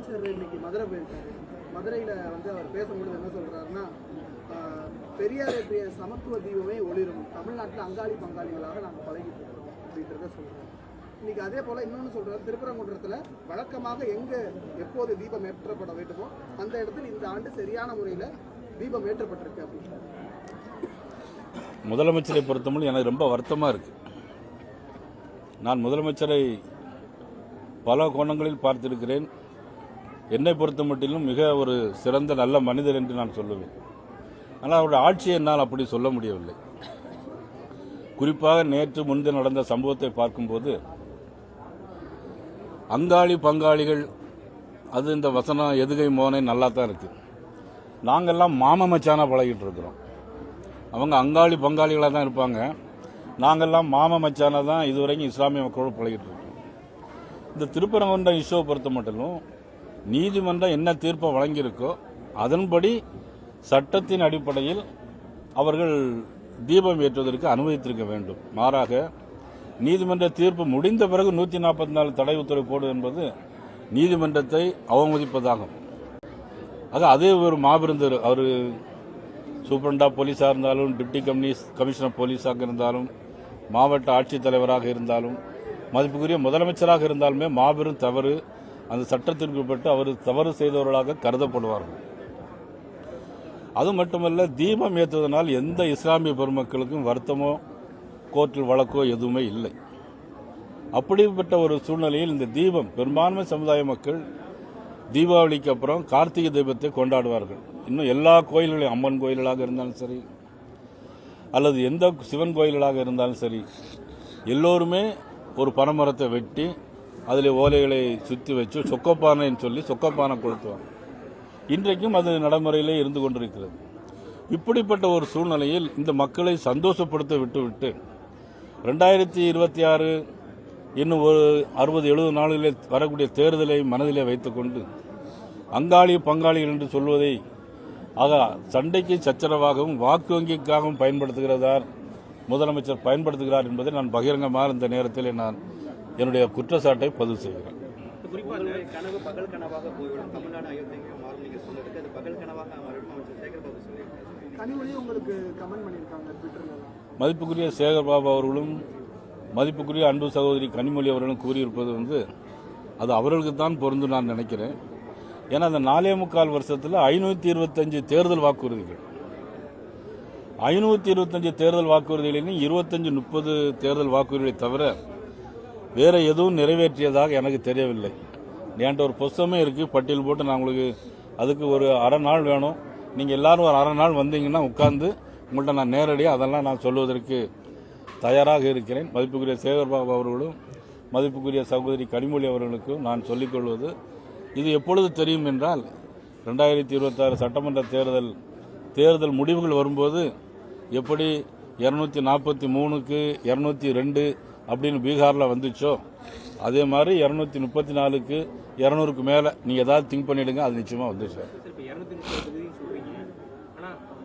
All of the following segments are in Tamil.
முதலமைச்சர் இன்னைக்கு மதுரை போயிருக்காரு. மதுரையில் வந்து அவர் பேசும்பொழுது என்ன சொல்கிறாருன்னா பெரியார் சமத்துவ தீபமே ஒளிரும். தமிழ்நாட்டில் அங்காளி பங்காளிகளாக நாங்கள் பழகிட்டு இருக்கிறோம் அப்படின்றத சொல்கிறோம் இன்னைக்கு அதே போல் இன்னொன்று சொல்கிறார் திருப்பரங்குன்றத்தில் வழக்கமாக எங்கே எப்போது தீபம் ஏற்றப்பட வேண்டுமோ அந்த இடத்தில் இந்த ஆண்டு சரியான முறையில் தீபம் ஏற்றப்பட்டிருக்கு அப்படின்னு முதலமைச்சரை பொறுத்தமொழி எனக்கு ரொம்ப வருத்தமாக இருக்கு. நான் முதலமைச்சரை பல கோணங்களில் பார்த்திருக்கிறேன். என்னை பொறுத்த மட்டிலும் மிக ஒரு சிறந்த நல்ல மனிதர் என்று நான் சொல்லுவேன். ஆனால் அவருடைய ஆட்சியை என்னால் அப்படி சொல்ல முடியவில்லை. குறிப்பாக நேற்று முன்பு நடந்த சம்பவத்தை பார்க்கும்போது அங்காளி பங்காளிகள் அது இந்த வசனம் எதுகை மோனை நல்லா தான் இருக்குது நாங்கள்லாம் மாம மச்சானாக பழகிட்டு இருக்கிறோம் அவங்க அங்காளி பங்காளிகளாக தான் இருப்பாங்க. நாங்கெல்லாம் மாம மச்சானா தான் இதுவரைக்கும் இஸ்லாமிய மக்களோடு பழகிட்டு இருக்கோம் இந்த திருப்பரங்குன்ற இஷ்யூவை பொறுத்த மட்டும் நீதிமன்றம் என்ன தீர்ப்பை வழங்கியிருக்கோ அதன்படி சட்டத்தின் அடிப்படையில் அவர்கள் தீபம் ஏற்றுவதற்கு அனுமதித்திருக்க வேண்டும். மாறாக நீதிமன்ற தீர்ப்பு முடிந்த பிறகு நூற்றி நாற்பத்தி நாலு தடை உத்தரவு போடு என்பது நீதிமன்றத்தை அவமதிப்பதாகும். ஆக அதே ஒரு மாபெருந்தர் அவர் சூப்பரண்டா போலீஸாக இருந்தாலும் டிப்டி கமிஷ் கமிஷனர் போலீஸாக இருந்தாலும் மாவட்ட ஆட்சித்தலைவராக இருந்தாலும் மதிப்புக்குரிய முதலமைச்சராக இருந்தாலுமே மாபெரும் தவறு அந்த சட்டத்திற்குட்பட்டு அவர் தவறு செய்தவர்களாக கருதப்படுவார்கள். அது மட்டுமல்ல தீபம் ஏற்றுவதனால் எந்த இஸ்லாமிய பெருமக்களுக்கும் வருத்தமோ கோர்ட்டில் வழக்கோ எதுவுமே இல்லை. அப்படிப்பட்ட ஒரு சூழ்நிலையில் இந்த தீபம் பெரும்பான்மை சமுதாய மக்கள் தீபாவளிக்கு அப்புறம் கார்த்திகை தீபத்தை கொண்டாடுவார்கள். இன்னும் எல்லா கோயில்களையும் அம்மன் கோயில்களாக இருந்தாலும் சரி அல்லது எந்த சிவன் கோயில்களாக இருந்தாலும் சரி எல்லோருமே ஒரு பனைமரத்தை வெட்டி அதில் ஓலைகளை சுற்றி வச்சு சொக்கப்பானைன்னு சொல்லி சொக்கப்பானை கொளுத்துவாங்க. இன்றைக்கும் அது நடைமுறையிலே இருந்து கொண்டிருக்கிறது. இப்படிப்பட்ட ஒரு சூழ்நிலையில் இந்த மக்களை சந்தோஷப்படுத்த விட்டுவிட்டு ரெண்டாயிரத்தி இருபத்தி ஆறு இன்னும் ஒரு அறுபது எழுபது நாளிலே வரக்கூடிய தேர்தலை மனதிலே வைத்துக்கொண்டு அங்காளி பங்காளிகள் என்று சொல்வதை ஆக சண்டைக்கு சச்சரவாகவும் வாக்கு வங்கிக்காகவும் பயன்படுத்துகிறதார் முதலமைச்சர் பயன்படுத்துகிறார் என்பதை நான் பகிரங்கமாக இந்த நேரத்தில் நான் என்னுடைய குற்றச்சாட்டை பதிவு செய்கிறேன். கனவு பகல் கனவாக போய்விடும். தமிழ்நாடு அயோத்தியாக மாறும். நீங்க சொன்னதுக்கு அது பகல் கனவாக மாறும் அமைச்சர் சேகர்பாபு சொல்லியிருக்காரு. கனிமொழி உங்களுக்கு கமெண்ட் பண்ணியிருக்காங்க ட்விட்டர்லாம் மதிப்புக்குரிய சேகர் பாபு அவர்களும் மதிப்புக்குரிய அன்பு சகோதரி கனிமொழி அவர்களும் கூறியிருப்பது வந்து அது அவர்களுக்கு தான் பொருந்தும் நான் நினைக்கிறேன். ஏன்னா அந்த நாலே முக்கால் வருஷத்தில் ஐநூற்றி இருபத்தஞ்சு தேர்தல் வாக்குறுதிகள். ஐநூற்றி இருபத்தஞ்சு தேர்தல் வாக்குறுதிகளிலும் இருபத்தஞ்சு முப்பது தேர்தல் வாக்குறுதிகளை தவிர வேறு எதுவும் நிறைவேற்றியதாக எனக்கு தெரியவில்லை. என்கிட்ட ஒரு புஸ்தமே இருக்குது பட்டியல் போட்டு நான் உங்களுக்கு அதுக்கு ஒரு அரை நாள் வேணும். நீங்கள் எல்லாரும் ஒரு அரை நாள் வந்தீங்கன்னா உட்காந்து உங்கள்கிட்ட நான் நேரடியாக அதெல்லாம் நான் சொல்வதற்கு தயாராக இருக்கிறேன். மதிப்புக்குரிய சேகர்பாபு அவர்களும் மதிப்புக்குரிய சகோதரி கனிமொழி அவர்களுக்கும் நான் சொல்லிக்கொள்வது இது எப்பொழுது தெரியும் என்றால் ரெண்டாயிரத்தி இருபத்தாறு சட்டமன்ற தேர்தல் தேர்தல் முடிவுகள் வரும்போது எப்படி இரநூத்தி நாற்பத்தி மூணுக்கு இரநூத்தி ரெண்டு அப்படின்னு பீகாரில் வந்துச்சோ அதே மாதிரி இரநூத்தி முப்பத்தி நாலுக்கு இரநூறுக்கு மேலே நீங்கள் ஏதாவது திங்க் பண்ணிடுங்க அது நிச்சயமாக வந்துச்சு சார்.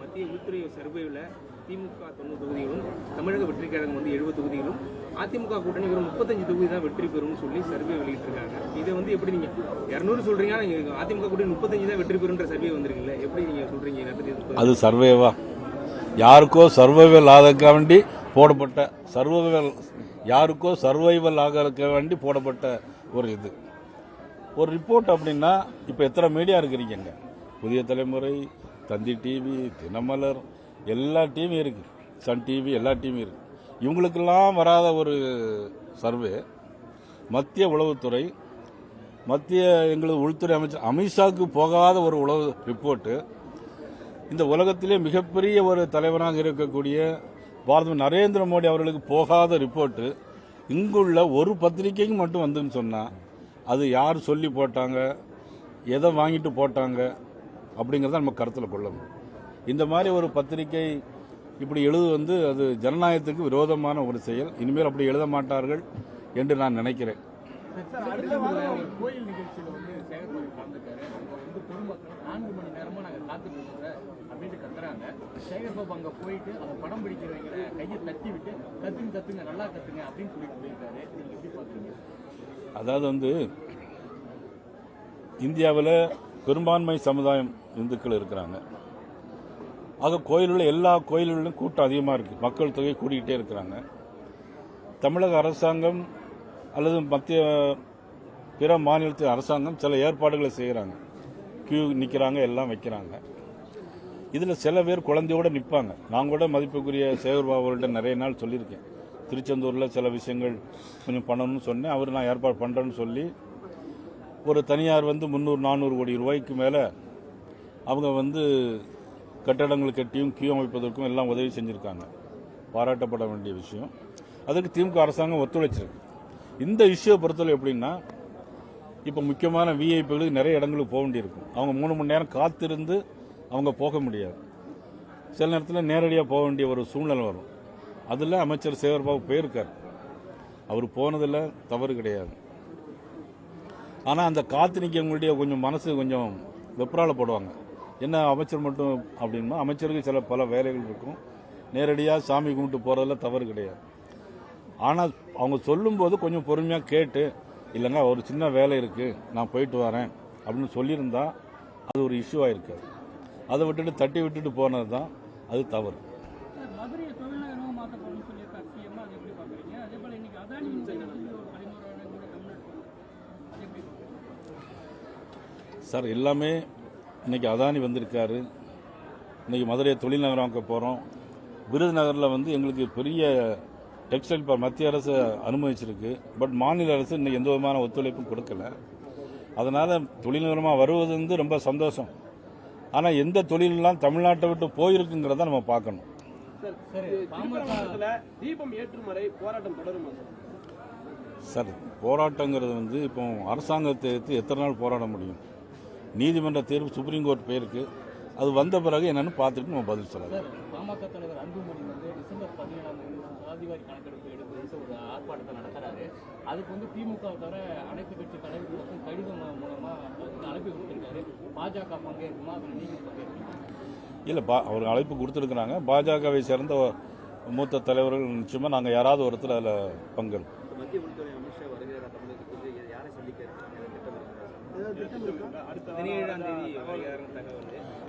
மத்திய உள்துறை சர்வேவில் திமுக தொண்ணூறு தொகுதிகளும் தமிழக வெற்றி கழகம் வந்து எழுபது தொகுதிகளும் அதிமுக கூட்டணி வெறும் முப்பத்தஞ்சு தொகுதி தான் வெற்றி பெறும்னு சொல்லி சர்வே வெளியிட்டிருக்காங்க. இதை வந்து எப்படி நீங்க இரநூறு சொல்றீங்க ஆனா நீங்க அதிமுக கூட்டணி முப்பத்தஞ்சு தான் வெற்றி பெறும்ன்ற சர்வே வந்திருக்குல்ல எப்படி நீங்க சொல்றீங்க இரநூத்தி முப்பது அது சர்வேவா? யாருக்கோ சர்வைவல் வேண்டி போடப்பட்ட சர்வைவல் யாருக்கோ சர்வைவல் ஆக வேண்டி போடப்பட்ட ஒரு இது. ஒரு ரிப்போர்ட் அப்படின்னா இப்போ எத்தனை மீடியா இருக்கிறீங்க புதிய தலைமுறை தந்தி டிவி தினமலர் எல்லா டிவியும் இருக்குது சன் டிவி எல்லா டிவியும் இருக்குது இவங்களுக்கெல்லாம் வராத ஒரு சர்வே மத்திய உளவுத்துறை மத்திய எங்களது உள்துறை அமைச்சர் அமித்ஷாவுக்கு போகாத ஒரு உளவு ரிப்போர்ட்டு இந்த உலகத்திலே மிகப்பெரிய ஒரு தலைவராக இருக்கக்கூடிய பாரத நரேந்திர மோடி அவர்களுக்கு போகாத ரிப்போர்ட்டு இங்குள்ள ஒரு பத்திரிகைக்கு மட்டும் வந்துன்னு சொன்னால் அது யார் சொல்லி போட்டாங்க எதை வாங்கிட்டு போட்டாங்க அப்படிங்கிறத நம்ம கருத்தில் கொள்ளணும். இந்த மாதிரி ஒரு பத்திரிக்கை இப்படி எழுது வந்து அது ஜனநாயகத்துக்கு விரோதமான ஒரு செயல். இனிமேல் அப்படி எழுத மாட்டார்கள் என்று நான் நினைக்கிறேன். கோயில் நிகழ்ச்சியில் வந்து சேகர்பாபு கலந்துக்காரு நான்கு மணி நேரம் காத்துட்டு இருக்கிற சார் அப்படின்ட்டு கத்துறாங்க. சேகர்பாபு அங்க போயிட்டு அந்த படம் பிடிக்கிறவங்க கையை தட்டி விட்டு கத்துங்க கத்துங்க நல்லா கத்துங்க அப்படின்னு சொல்லிட்டு போயிருக்காரு. நீங்க எப்படி பாக்குறீங்க? அதாவது வந்து இந்தியாவில் பெரும்பான்மை சமுதாயம் இந்துக்கள் இருக்கிறாங்க. ஆக கோயிலுள்ள எல்லா கோயில்களிலும் கூட்டம் அதிகமாக இருக்குது மக்கள் தொகை கூடிக்கிட்டே இருக்கிறாங்க. தமிழக அரசாங்கம் அல்லது மத்திய பிற மாநிலத்து அரசாங்கம் சில ஏற்பாடுகளை செய்கிறாங்க கியூ நிற்கிறாங்க எல்லாம் வைக்கிறாங்க. இதில் சில பேர் குழந்தையோட நிற்பாங்க நான் கூட மதிப்புக்குரிய சேகர் பாபு நிறைய நாள் சொல்லியிருக்கேன். திருச்செந்தூரில் சில விஷயங்கள் கொஞ்சம் பண்ணணும்னு சொன்னேன். அவர் நான் ஏற்பாடு பண்ணுறேன்னு சொல்லி ஒரு தனியார் வந்து முந்நூறு நானூறு கோடி ரூபாய்க்கு மேலே அவங்க வந்து கட்டடங்கள் கட்டியும் கியூ அமைப்பதற்கும் எல்லாம் உதவி செஞ்சுருக்காங்க. பாராட்டப்பட வேண்டிய விஷயம். அதுக்கு திமுக அரசாங்கம் ஒத்துழைச்சிருக்கு. இந்த இஷ்யூவை பொறுத்தவரை எப்படின்னா இப்போ முக்கியமான விஐபிகளுக்கு நிறைய இடங்களுக்கு போக வேண்டியிருக்கும். அவங்க மூணு மணி நேரம் காத்திருந்து அவங்க போக முடியாது. சில நேரத்தில் நேரடியாக போக வேண்டிய ஒரு சூழ்நிலை வரும். அதில் அமைச்சர் சேகர்பாபு போயிருக்கார். அவர் போனதில் தவறு கிடையாது. ஆனால் அந்த காத்து நிற்கவங்களுடைய கொஞ்சம் மனசு கொஞ்சம் வெப்ராளப்படுவாங்க என்ன அமைச்சர் மட்டும் அப்படின்னா அமைச்சருக்கு சில பல வேலைகள் இருக்கும். நேரடியாக சாமி கும்பிட்டு போகிறதுல தவறு கிடையாது. ஆனால் அவங்க சொல்லும்போது கொஞ்சம் பொறுமையாக கேட்டு இல்லைங்க ஒரு சின்ன வேலை இருக்குது நான் போயிட்டு வரேன் அப்படின்னு சொல்லியிருந்தா அது ஒரு இஷ்யூவாக இருக்காது அதை விட்டுட்டு தட்டி விட்டுட்டு போனது தான் அது தவறு. சார் எல்லாமே இன்னைக்கு அதானி வந்திருக்காரு. இன்னைக்கு மதுரையை தொழில் நகரமாக்க போகிறோம் விருதுநகரில் வந்து எங்களுக்கு பெரிய டெக்ஸ்டைல் மத்திய அரசு அனுமதிச்சிருக்கு. பட் மாநில அரசு இன்னைக்கு எந்த விதமான ஒத்துழைப்பும் கொடுக்கல. அதனால் தொழில் நகரமாக வருவது வந்து ரொம்ப சந்தோஷம். ஆனால் எந்த தொழிலெல்லாம் தமிழ்நாட்டை விட்டு போயிருக்குங்கிறத நம்ம பார்க்கணும். சார் போராட்டங்கிறது வந்து இப்போ அரசாங்கத்தை எடுத்து எத்தனை நாள் போராட முடியும்? நீதிமன்ற தேர்வு சுப்ரீம் கோர்ட் போயிருக்கு. அது வந்த பிறகு என்னன்னு பார்த்துட்டு நம்ம பதில் சொல்லலாம். ஆர்ப்பாட்டத்தை நடத்துறாரு. அதுக்கு வந்து திமுக தவிர அனைத்து கட்சி தலைவர்களுக்கும் கடிதம் மூலமா அழைப்பு கொடுத்திருக்காரு. பாஜக பங்கேற்குமா? அதில் நீங்கள் பங்கேற்கீங்க இல்லை பா அவர் அழைப்பு கொடுத்துருக்குறாங்க. பாஜகவை சேர்ந்த மூத்த தலைவர்கள் நிச்சயமாக நாங்கள் யாராவது ஒருத்தர் அதில் பங்கேற்போம் மத்திய உள்துறை அமித்ஷா வருகிறார் தமிழகத்துக்கு? யாரை சந்திக்க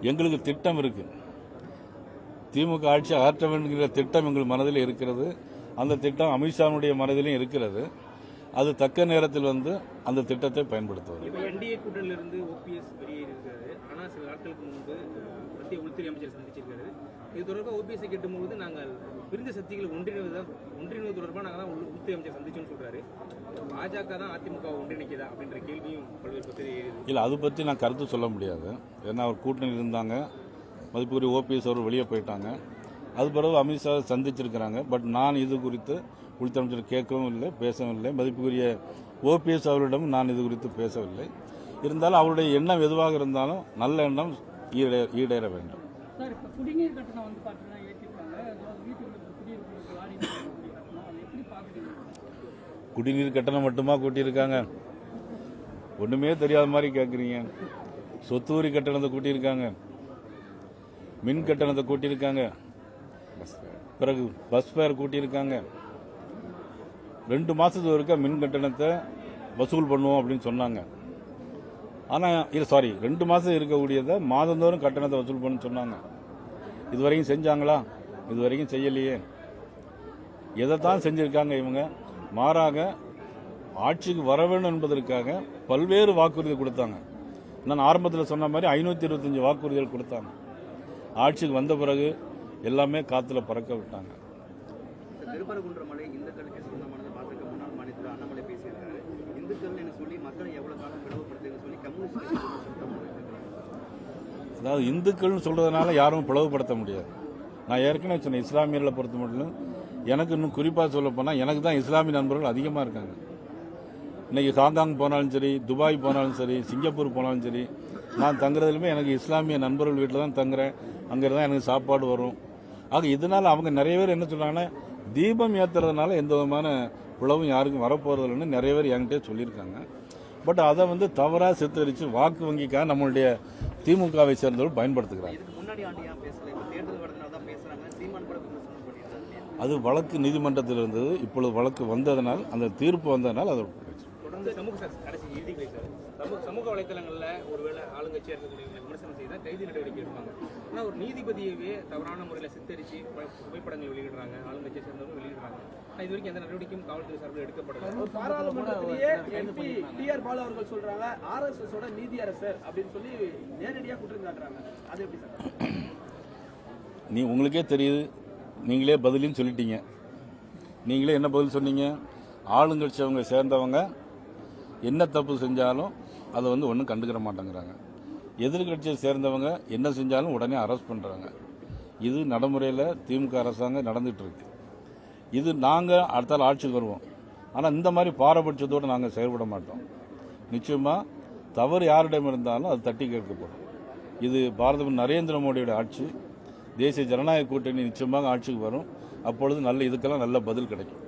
எங்களுக்கு திட்டம் இருக்கு. திமுக ஆட்சி அகற்ற வேண்டுகிற திட்டம் எங்கள் மனதில் இருக்கிறது. அந்த திட்டம் அமித்ஷாவுடைய மனதிலும் இருக்கிறது. அது தக்க நேரத்தில் வந்து அந்த திட்டத்தை பயன்படுத்துவது. என்டிஏ கூட்டணியிலிருந்து ஓபிஎஸ் வெளியேறியிருக்காரு. ஆனால் சில நாட்களுக்கு முன்பு மத்திய உள்துறை அமைச்சர் சந்திச்சிருக்காரு. இது தொடர்பாக ஓபிஎஸ்ஐ கேட்டும்போது நாங்கள் பிரிந்த சக்திகளை ஒன்றிணைவது தான் ஒன்றிணைவது தொடர்பாக நாங்கள் தான் உள்- உள்துறை அமைச்சர் சந்திச்சோம்னு சொல்றாரு. பாஜக தான் அதிமுக ஒன்றிணைக்குதா அப்படின்ற கேள்வியும் பல்வேறு பத்திரிகை எழுது இல்லை அதை பற்றி நான் கருத்து சொல்ல முடியாது. ஏன்னா அவர் கூட்டணியில் இருந்தாங்க. மதிப்புக்குரிய ஓபிஎஸ் அவர் வெளியே போயிட்டாங்க. அது பிறகு அமித்ஷா சந்திச்சிருக்கிறாங்க. பட் நான் இது குறித்து உள்துறை அமைச்சர் கேட்கவும் இல்லை பேசவும் இல்லை. மதிப்புக்குரிய ஓபிஎஸ் அவரிடம் நான் இது குறித்து பேசவில்லை. இருந்தாலும் அவருடைய எண்ணம் எதுவாக இருந்தாலும் நல்ல எண்ணம் ஈடே ஈடேற வேண்டும். குடிநீர் கட்டணம் மட்டுமா கூட்டியிருக்காங்க? ஒன்றுமே தெரியாத மாதிரி கேட்குறீங்க சொத்து வரி கட்டணத்தை கூட்டியிருக்காங்க. மின் கட்டணத்தை கூட்டியிருக்காங்க. பிறகு பஸ் ஃபேர் கூட்டியிருக்காங்க. ரெண்டு மாதத்து ஒருக்கா மின் கட்டணத்தை வசூல் பண்ணுவோம் அப்படின்னு சொன்னாங்க. ஆனால் இல்லை சாரி ரெண்டு மாதம் இருக்கக்கூடியதை மாதந்தோறும் கட்டணத்தை வசூல் பண்ண சொன்னாங்க. இது வரைக்கும் செஞ்சாங்களா? இது வரைக்கும் செய்யலையே. எதை தான் இவங்க? மாறாக ஆட்சிக்கு வர வேண்டும் என்பதற்காக பல்வேறு வாக்குறுதி கொடுத்தாங்க. நான் ஆரம்பத்தில் சொன்ன மாதிரி ஐநூற்றி இருபத்தஞ்சி வாக்குறுதிகள் கொடுத்தாங்க. ஆட்சிக்கு வந்த பிறகு எல்லாமே காற்றுல பறக்க விட்டாங்க. இந்த திருப்பரங்குன்ற மலை இந்துக்களுக்கு சொந்தமானது பாஜக முன்னாள் மாநில அண்ணாமலை பேசியிருக்காரு. இந்துக்கள் என சொல்லி மக்களை எவ்வளவு காலம் பிளவுபடுத்துன்னு சொல்லி கம்யூனிஸ்ட் கட்சி விமர்சனம் பண்ணியிருக்காங்க. அதாவது இந்துக்கள்னு சொல்றதுனால யாரும் பிளவுபடுத்த முடியாது. நான் ஏற்கனவே சொன்னேன் இஸ்லாமியர்களை பொறுத்த மட்டும் எனக்கு இன்னும் குறிப்பாக சொல்ல போனால் எனக்கு தான் இஸ்லாமிய நண்பர்கள் அதிகமாக இருக்காங்க. இன்னைக்கு ஹாங்காங் போனாலும் சரி துபாய் போனாலும் சரி சிங்கப்பூர் போனாலும் சரி நான் தங்குறதுலுமே எனக்கு இஸ்லாமிய நண்பர்கள் வீட்டில் தான் தங்குறேன். அங்கே தான் எனக்கு சாப்பாடு வரும். ஆக இதனால அவங்க நிறைய பேர் என்ன சொல்றாங்கன்னா தீபம் ஏத்துறதுனால எந்த விதமான பிளவும் யாருக்கும் வரப்போறதில்லைன்னு நிறைய பேர் என்கிட்ட சொல்லியிருக்காங்க. பட் அதை வந்து தவறாக சித்தரித்து வாக்கு வங்கிக்காக நம்மளுடைய திமுகவை சேர்ந்தவர்கள் பயன்படுத்துகிறாங்க. அது வழக்கு நீதிமன்றத்தில் இருந்தது. இப்பொழுது வழக்கு வந்ததனால் அந்த தீர்ப்பு வந்ததனால் அது சமூக சமூக வலைத்தளங்கள்ல ஒருவேளை ஆளுங்கட்சியாக இருக்கக்கூடியவங்களை விமர்சனம் செய்தால் கைது நடவடிக்கை எடுப்பாங்க. ஆனால் ஒரு நீதிபதியவே தவறான முறையில் சித்தரித்து புகைப்படங்கள் வெளியிடுறாங்க. ஆளுங்கட்சியை சேர்ந்தவங்க வெளியிடுறாங்க. ஆனால் இது வரைக்கும் எந்த நடவடிக்கையும் காவல்துறை சார்பில் எடுக்கப்படல. பாராளுமன்றத்திலேயே எம்பி டி ஆர் பாலு அவர்கள் சொல்றாங்க ஆர்எஸ்எஸ் ஓட நீதி அரசர் அப்படின்னு சொல்லி நேரடியா குற்றம் சாட்டுறாங்க அது எப்படி சார்? நீ உங்களுக்கே தெரியுது. நீங்களே பதிலும் சொல்லிட்டீங்க. நீங்களே என்ன பதில் சொன்னீங்க? ஆளுங்கட்சி அவங்க சேர்ந்தவங்க என்ன தப்பு செஞ்சாலும் அதை வந்து ஒன்றும் கண்டுக்கிற மாட்டேங்கிறாங்க. எதிர்கட்சியை சேர்ந்தவங்க என்ன செஞ்சாலும் உடனே அரெஸ்ட் பண்ணுறாங்க இது நடைமுறையில் திமுக அரசாங்கம் நடந்துகிட்ருக்கு இது நாங்கள் அடுத்தால் ஆட்சிக்கு வருவோம். ஆனால் இந்த மாதிரி பாரபட்சத்தோடு நாங்கள் செயல்பட மாட்டோம். நிச்சயமாக தவறு யாரிடம் இருந்தாலும் அது தட்டி கேட்கப்படும். இது பாரத நரேந்திர மோடியோட ஆட்சி. தேசிய ஜனநாயக கூட்டணி நிச்சயமாக ஆட்சிக்கு வரும். அப்பொழுது நல்ல இதுக்கெல்லாம் நல்ல பதில் கிடைக்கும்.